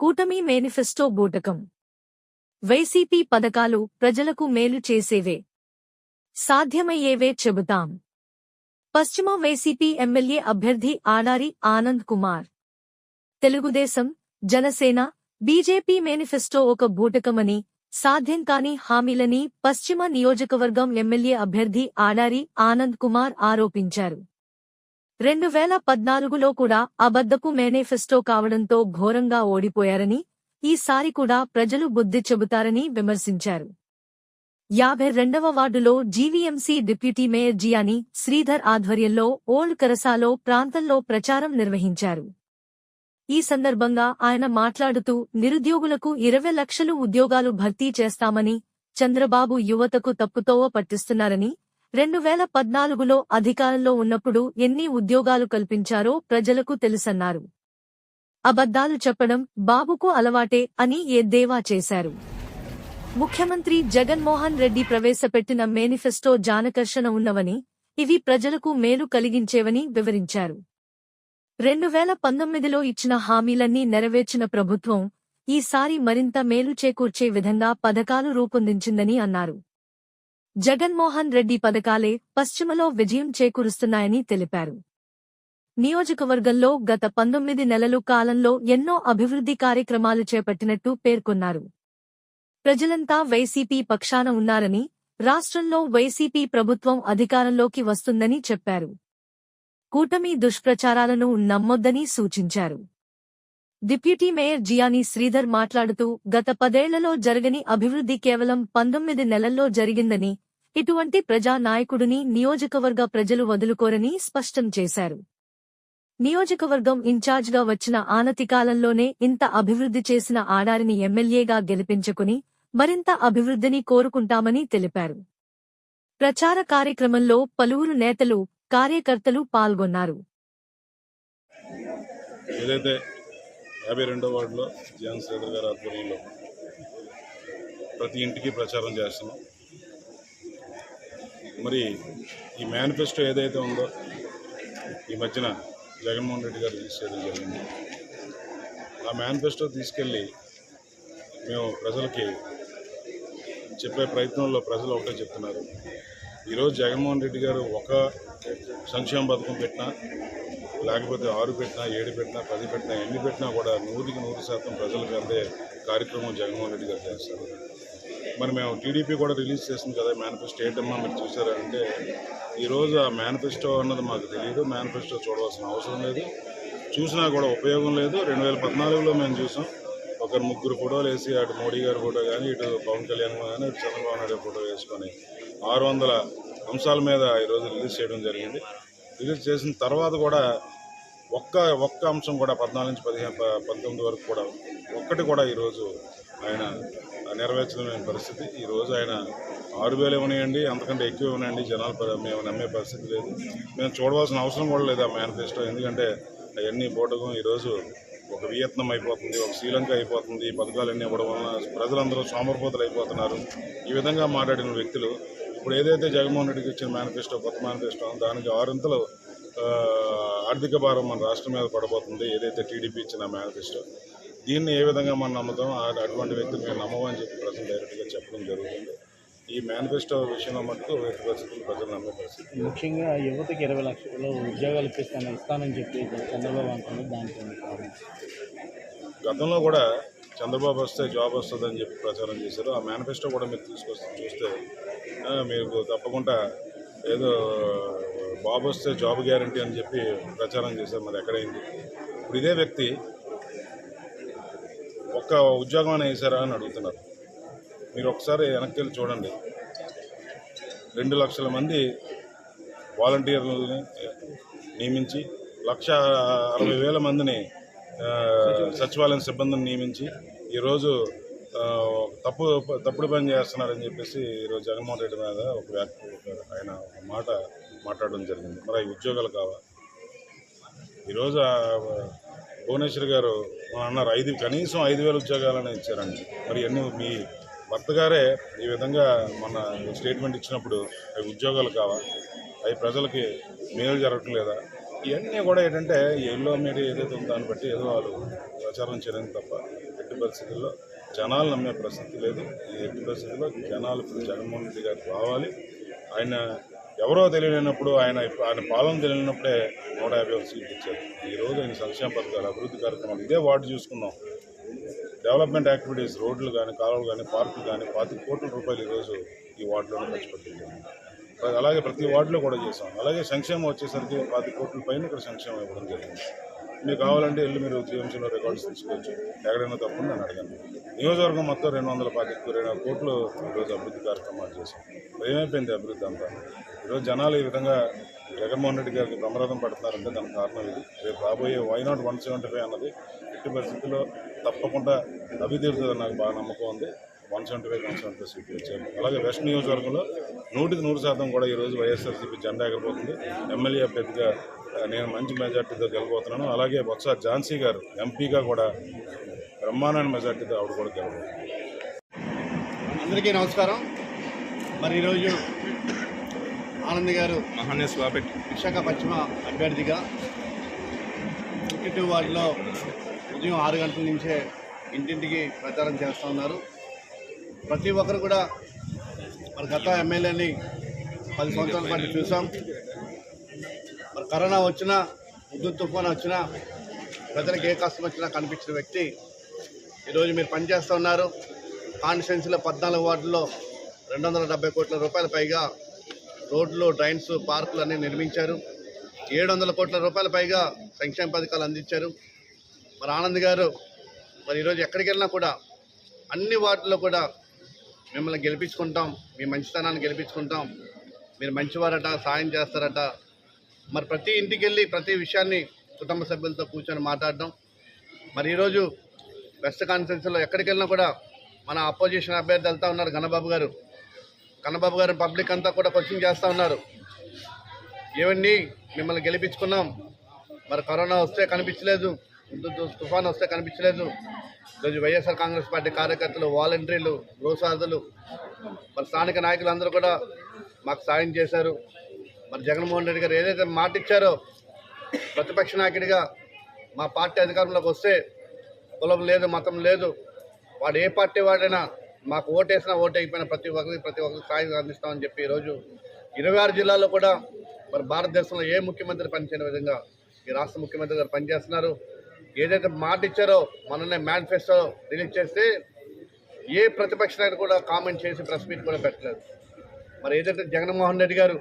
కూటమి manifesto బూటకం. YCP పథకాలు ప్రజలకు మేలు చేసేవే. సాధ్యమయ్యేవే చెబుతాం. పశ్చిమ వైసీపీ ఎమ్మెల్యే అభ్యర్థి ఆడారి ఆనంద్ కుమార్. తెలుగుదేశం జనసేన బీజేపీ మేనిఫెస్టో ఒక బూటకమని సాధ్యం కాని హామీలని పశ్చిమ నియోజకవర్గం ఎమ్మెల్యే అభ్యర్థి ఆడారి ఆనంద్ కుమార్ ఆరోపించారు. రెండు వేల పద్నాలుగులో కూడా అబద్దపు మేనిఫెస్టో కావడంతో ఘోరంగా ఓడిపోయారని ఈసారి కూడా ప్రజలు బుద్ధి చెబుతారని విమర్శించారు. యాభై రెండవ వార్డులో GVMC deputy mayor Jiyani Sridhar ఆధ్వర్యంలో ఓల్డ్ కరసాలో ప్రాంతంలో ప్రచారం నిర్వహించారు. ఈ సందర్భంగా ఆయన మాట్లాడుతూ నిరుద్యోగులకు ఇరవై లక్షలు ఉద్యోగాలు భర్తీ చేస్తామని చంద్రబాబు యువతకు తప్పుతోవ పట్టిస్తున్నారని రెండు వేల పద్నాలుగులో అధికారంలో ఉన్నప్పుడు ఎన్ని ఉద్యోగాలు కల్పించారో ప్రజలకు తెలుసన్నారు. అబద్దాలు చెప్పడం బాబుకు అలవాటే అని ఎద్దేవా చేశారు? ముఖ్యమంత్రి జగన్మోహన్ రెడ్డి ప్రవేశపెట్టిన మేనిఫెస్టో జానకర్షణ ఉన్నవని ఇవి ప్రజలకు మేలు కలిగించేవని వివరించారు. రెండు వేల పంతొమ్మిదిలో ఇచ్చిన హామీలన్నీ నెరవేర్చిన ప్రభుత్వం ఈసారి మరింత మేలు చేకూర్చే విధంగా పథకాలు రూపొందించిందని అన్నారు. జగన్మోహన్ రెడ్డి పథకాలే పశ్చిమలో విజయం చేకూరుస్తున్నాయని తెలిపారు. నియోజకవర్గంలో గత పంతొమ్మిది నెలలు కాలంలో ఎన్నో అభివృద్ధి కార్యక్రమాలు చేపట్టినట్టు పేర్కొన్నారు. ప్రజలంతా వైసీపీ పక్షాన ఉన్నారని రాష్ట్రంలో వైసీపీ ప్రభుత్వం అధికారంలోకి వస్తుందని చెప్పారు. కూటమి దుష్ప్రచారాలను నమ్మొద్దని సూచించారు. డిప్యూటీ మేయర్ జియాని శ్రీధర్ మాట్లాడుతూ గత పదేళ్ళలో జరగని అభివృద్ధి కేవలం పంతొమ్మిది నెలల్లో జరిగిందని ఇటువంటి ప్రజా నాయకుడిని నియోజకవర్గ ప్రజలు వదులుకోరని స్పష్టం చేశారు. నియోజకవర్గం ఇన్ఛార్జ్గా వచ్చిన ఆనతి కాలంలోనే ఇంత అభివృద్ధి చేసిన ఆడారిని ఎమ్మెల్యేగా గెలిపించుకుని మరింత అభివృద్ధిని కోరుకుంటామని తెలిపారు. ప్రచార కార్యక్రమంలో పలువురు నేతలు కార్యకర్తలు పాల్గొన్నారు. ఏదైతే యాభై రెండో వార్డులో జగన్ శ్రీధర్ గారి ఆధ్వర్యంలో ప్రతి ఇంటికి ప్రచారం చేస్తున్నాం. మరి ఈ మేనిఫెస్టో ఏదైతే ఉందో ఈ మధ్యన జగన్మోహన్ రెడ్డి గారు రిలీజ్ చేయడం జరిగింది. ఆ మేనిఫెస్టో తీసుకెళ్ళి మేము ప్రజలకి చెప్పే ప్రయత్నంలో ప్రజలు ఒకటే చెప్తున్నారు. ఈరోజు జగన్మోహన్ రెడ్డి గారు ఒక సంక్షేమ పథకం పెట్టినా లేకపోతే ఆరు పెట్టినా ఏడు పెట్టినా పది పెట్టినా ఎన్ని పెట్టినా కూడా నూటికి నూరు శాతం ప్రజలకు అందే కార్యక్రమం జగన్మోహన్ రెడ్డి గారు చేస్తారు. మరి మేము టీడీపీ కూడా రిలీజ్ చేసింది కదా మేనిఫెస్టో ఏంటమ్మా మీరు చూసారంటే ఈరోజు ఆ మేనిఫెస్టో అన్నది మాకు తెలియదు మేనిఫెస్టో చూడవలసిన అవసరం లేదు. చూసినా కూడా ఉపయోగం లేదు. రెండు వేల పద్నాలుగులో మేము చూసాం. ఒకరు ముగ్గురు ఫోటోలు వేసి అటు మోడీ గారి ఫోటో కానీ ఇటు పవన్ కళ్యాణ్ కానీ ఇటు చంద్రబాబు నాయుడు ఫోటో వేసుకొని ఆరు వందల అంశాల మీద ఈరోజు రిలీజ్ చేయడం జరిగింది. రిలీజ్ చేసిన తర్వాత కూడా ఒక్క ఒక్క అంశం కూడా పద్నాలుగు నుంచి పదిహేను పంతొమ్మిది వరకు కూడా ఒక్కటి కూడా ఈరోజు ఆయన నెరవేర్చలేని పరిస్థితి. ఈరోజు ఆయన ఆరు వేలు ఇవ్వనివ్వండి అంతకంటే ఎక్కువ ఇవ్వనండి జనాలు మేము నమ్మే పరిస్థితి లేదు. మేము చూడవలసిన అవసరం కూడా లేదు ఆ మేనిఫెస్టో. ఎందుకంటే అవన్నీ బోటకం ఈరోజు ఒక వియత్నం అయిపోతుంది ఒక శ్రీలంక అయిపోతుంది. పథకాలన్నీ ఇవ్వడం వలన ప్రజలందరూ సోమరపోతలు అయిపోతున్నారు. ఈ విధంగా మాట్లాడిన వ్యక్తులు ఇప్పుడు ఏదైతే జగన్మోహన్ రెడ్డికి ఇచ్చిన మేనిఫెస్టో కొత్త మేనిఫెస్టో దానికి ఆరింతలు ఆర్థిక భారం మన రాష్ట్రం మీద పడబోతుంది. ఏదైతే టీడీపీ ఇచ్చిన మేనిఫెస్టో దీన్ని ఏ విధంగా మనం నమ్ముతాం ఆ- అటువంటి వ్యక్తులు మేము నమ్మమని చెప్పి ప్రజలు డైరెక్ట్గా చెప్పడం జరుగుతుంది. ఈ మేనిఫెస్టో విషయంలో మటుకు పరిస్థితులు ప్రజలు నమ్మే పరిస్థితి. ముఖ్యంగా యువతకి ఇరవై లక్షలు ఉద్యోగాలు ఇప్పిస్తాను ఇస్తానని చెప్పి చంద్రబాబు అంటున్నారు. దానికి? గతంలో కూడా చంద్రబాబు వస్తే జాబ్ వస్తుందని చెప్పి ప్రచారం చేశారు. ఆ మేనిఫెస్టో కూడా మీరు తీసుకొస్తే చూస్తే మీకు తప్పకుండా ఏదో బాబు వస్తే జాబ్ గ్యారంటీ అని చెప్పి ప్రచారం చేశారు మరి ఎక్కడైంది? ఇప్పుడు ఇదే వ్యక్తి ఒక్క ఉద్యోగం అనే వేశారా అని అడుగుతున్నారు. మీరు ఒకసారి వెనక్కి వెళ్ళి చూడండి. రెండు లక్షల మంది వాలంటీర్లని నియమించి లక్ష అరవై వేల మందిని సచివాలయం సిబ్బందిని నియమించి ఈరోజు తప్పు తప్పుడు పని చేస్తున్నారని చెప్పేసి ఈరోజు జగన్మోహన్ రెడ్డి మీద ఒక వ్యాఖ్య ఒక ఆయన ఒక మాట మాట్లాడడం జరిగింది. మరి అవి ఉద్యోగాలు కావా? ఈరోజు భువనేశ్వర్ గారు అన్నారు ఐదు కనీసం ఐదు వేల ఉద్యోగాలని ఇచ్చారండి. మరి ఎన్ని మీ భర్త గారే ఈ విధంగా మన స్టేట్మెంట్ ఇచ్చినప్పుడు అవి ఉద్యోగాలు కావా? అవి ప్రజలకి మేలు జరగట్లేదా? ఇవన్నీ కూడా ఏంటంటే ఎల్లో మీడియా ఏదైతే ఉందో దాన్ని బట్టి ఏదో వాళ్ళు ప్రచారం చేయడం తప్ప ఎట్టి పరిస్థితుల్లో జనాలు నమ్మే ప్రసక్తి లేదు. ఈ ఎట్టి పరిస్థితుల్లో జనాలు ఇప్పుడు జగన్మోహన్ రెడ్డి గారికి రావాలి. ఆయన ఎవరో తెలియనప్పుడు ఆయన ఆయన పాలన తెలియనప్పుడే నూట యాభై ఒక సీట్లు ఇచ్చారు. ఈ రోజు ఆయన సంక్షేమ పథకాలు అభివృద్ధి కార్యక్రమాలు ఇదే వార్డు చూసుకున్నాం. డెవలప్మెంట్ యాక్టివిటీస్ రోడ్లు కానీ కాలువలు కానీ పార్కులు కానీ పాతి కోట్ల రూపాయలు ఈరోజు ఈ వార్డులోనే ఖర్చు అలాగే ప్రతి వార్డులో కూడా చేసాం అలాగే సంక్షేమం వచ్చేసరికి పాతి కోట్ల పైన ఇక్కడ సంక్షేమం ఇవ్వడం జరిగింది. మీకు కావాలంటే వెళ్ళి మీరు జీఎంసీలో రికార్డ్స్ తీసుకోవచ్చు. ఎక్కడైనా తప్పని అని నేను అడిగాను నియోజకవర్గం మొత్తం రెండు వందల పాతికి రెండు కోట్లు ఈరోజు అభివృద్ధి కార్యక్రమాలు చేశాం. ఏమైపోయింది అభివృద్ధి అంతా. ఈరోజు జనాలు ఈ విధంగా జగన్మోహన్ రెడ్డి గారికి బ్రహ్మరథం పడుతున్నారంటే దానికి కారణం ఇది. రేపు రాబోయే why not one seventy five అన్నది ఎట్టి పరిస్థితుల్లో తప్పకుండా అభితీరుతుందని నాకు బాగా నమ్మకం ఉంది. One seventy five one seventy five సీట్లు వచ్చారు అలాగే వెస్ట్ నియోజకవర్గంలో నూటికి నూరు శాతం కూడా ఈరోజు వైఎస్ఆర్సీపీ జెండా ఎగిరిపోతుంది ఎమ్మెల్యే అభ్యర్థిగా నేను మంచి మెజార్టీతో గెలబోతున్నాను. అలాగే బొత్స ఝాన్సీ గారు ఎంపీగా కూడా బ్రహ్మాండమైన మెజార్టీతో ఆవిడ కూడా గెలబోతుంది అందరికీ నమస్కారం. మరి ఈరోజు ఆనంద్ గారు మహాన్య స్వాపెట్ విశాఖ పశ్చిమ అభ్యర్థిగా ఫిఫ్టీ టూ వార్డులో ఉదయం ఆరు గంటల నుంచే ఇంటింటికి ప్రచారం చేస్తూ ఉన్నారు. ప్రతి ఒక్కరు కూడా మరి గత ఎమ్మెల్యేని పది సంవత్సరాల పాటు చూసాం. కరోనా వచ్చినా ఉద్దు తుఫాన్ వచ్చినా ప్రజలకు ఏ కష్టం వచ్చినా కనిపించిన వ్యక్తి. ఈరోజు మీరు పనిచేస్తూ ఉన్నారు. కాన్స్టిట్యున్సీలో పద్నాలుగు వార్డుల్లో రెండు వందల డెబ్బై కోట్ల రూపాయల పైగా రోడ్లు డ్రైన్స్ పార్కులు అన్నీ నిర్మించారు. ఏడు వందల కోట్ల రూపాయల పైగా సంక్షేమ పథకాలు అందించారు. మరి ఆనంద్ గారు మరి ఈరోజు ఎక్కడికి వెళ్ళినా కూడా అన్ని వార్డుల్లో కూడా మిమ్మల్ని గెలిపించుకుంటాం. మీ మంచితనాన్ని గెలిపించుకుంటాం. మీరు మంచివారట సాయం చేస్తారట మరి ప్రతి ఇంటికి వెళ్ళి ప్రతి విషయాన్ని కుటుంబ సభ్యులతో కూర్చొని మాట్లాడడం. మరి ఈరోజు వెస్ట్ కాన్ఫరెన్స్లో ఎక్కడికి వెళ్ళినా కూడా మన అపోజిషన్ అభ్యర్థి వెళ్తా ఉన్నారు గణబాబు గారు. కన్నబాబు గారు పబ్లిక్ అంతా కూడా క్వశ్చన్ చేస్తూ ఉన్నారు. ఏమండి మిమ్మల్ని గెలిపించుకున్నాం. మరి కరోనా వస్తే కనిపించలేదు. తుఫాన్ వస్తే కనిపించలేదు. ఈరోజు వైఎస్ఆర్ కాంగ్రెస్ పార్టీ కార్యకర్తలు వాలంటీర్లు గృహసాధులు మరి స్థానిక నాయకులు అందరూ కూడా మాకు సాయం చేశారు. మరి జగన్మోహన్ రెడ్డి గారు ఏదైతే మాట ఇచ్చారో ప్రతిపక్ష నాయకుడిగా మా పార్టీ అధికారంలోకి వస్తే కులం లేదు మతం లేదు వాడు ఏ పార్టీ వాడైనా మాకు ఓటేసినా ఓటైపోయినా ప్రతి ఒక్కరికి ప్రతి ఒక్కరికి సాయం అందిస్తామని చెప్పి ఈరోజు ఇరవై ఆరు జిల్లాల్లో కూడా మరి భారతదేశంలో ఏ ముఖ్యమంత్రి పనిచేయని విధంగా ఈ రాష్ట్ర ముఖ్యమంత్రి గారు పనిచేస్తున్నారు. ఏదైతే మాట ఇచ్చారో మొన్ననే మేనిఫెస్టో రిలీజ్ చేస్తే ఏ ప్రతిపక్ష నాయకుడు కూడా కామెంట్ చేసి ప్రెస్ మీట్ కూడా పెట్టలేదు. మరి ఏదైతే జగన్మోహన్ రెడ్డి గారు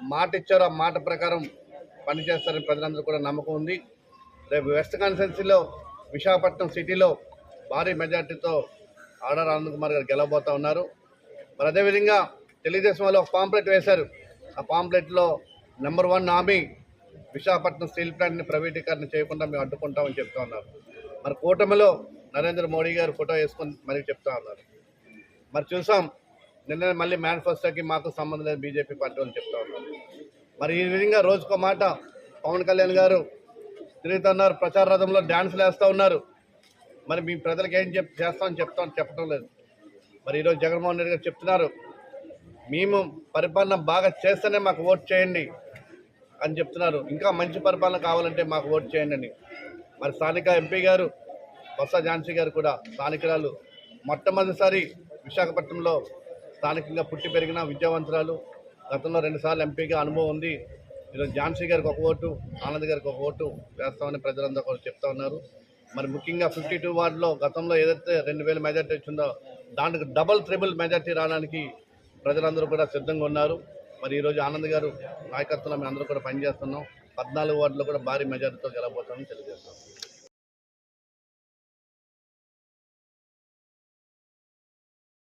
మాట ఇచ్చారో ఆ మాట ప్రకారం పనిచేస్తారని ప్రజలందరూ కూడా నమ్మకం ఉంది. రేపు వెస్ట్ కాన్స్టిట్యున్సీలో విశాఖపట్నం సిటీలో భారీ మెజార్టీతో ఆర్డర్ ఆనంద్ కుమార్ గారు గెలవబోతా ఉన్నారు. మరి అదేవిధంగా తెలుగుదేశం వాళ్ళు ఒక పాంప్లెట్ వేశారు. ఆ పాంప్లెట్లో నెంబర్ వన్ హామీ విశాఖపట్నం స్టీల్ ప్లాంట్ని ప్రైవేటీకరణ చేయకుండా మేము అడ్డుకుంటామని చెప్తా ఉన్నారు. మరి కూటమిలో నరేంద్ర మోడీ గారు ఫోటో వేసుకొని మరి చెప్తా ఉన్నారు. మరి చూసాం నిన్న మళ్ళీ మేనిఫెస్టోకి మాకు సంబంధం లేదు బీజేపీ పార్టీ అని చెప్తా ఉన్నాం మరి ఈ విధంగా రోజుకో మాట పవన్ కళ్యాణ్ గారు తిరుగుతున్నారు ప్రచార రథంలో డ్యాన్సులు వేస్తూ ఉన్నారు. మరి మీ ప్రజలకు ఏం చెప్ చేస్తామని చెప్తాం చెప్పడం లేదు. మరి ఈరోజు జగన్మోహన్ రెడ్డి గారు చెప్తున్నారు మేము పరిపాలన బాగా చేస్తేనే మాకు ఓట్ చేయండి అని చెప్తున్నారు. ఇంకా మంచి పరిపాలన కావాలంటే మాకు ఓట్ చేయండి అని. మరి స్థానిక ఎంపీ గారు బొత్స ఝాన్సీ గారు కూడా స్థానికురాలు. మొట్టమొదటిసారి విశాఖపట్నంలో స్థానికంగా పుట్టి పెరిగిన విద్యావంతురాలు గతంలో రెండుసార్లు ఎంపీగా అనుభవం ఉంది. ఈరోజు ఝాన్సీ గారికి ఒక ఓటు ఆనంద్ గారికి ఒక ఓటు వేస్తామని ప్రజలందరూ కూడా చెప్తా ఉన్నారు. మరి ముఖ్యంగా ఫిఫ్టీ టూ వార్డులో గతంలో ఏదైతే రెండు వేల మెజార్టీ వచ్చిందో దానికి డబల్ ట్రిబుల్ మెజార్టీ రావడానికి ప్రజలందరూ కూడా సిద్ధంగా ఉన్నారు. మరి ఈరోజు ఆనంద్ గారు నాయకత్వంలో మేము అందరూ కూడా పనిచేస్తున్నాం. పద్నాలుగు వార్డులో కూడా భారీ మెజార్టీతో గెలబోతామని తెలియజేస్తాం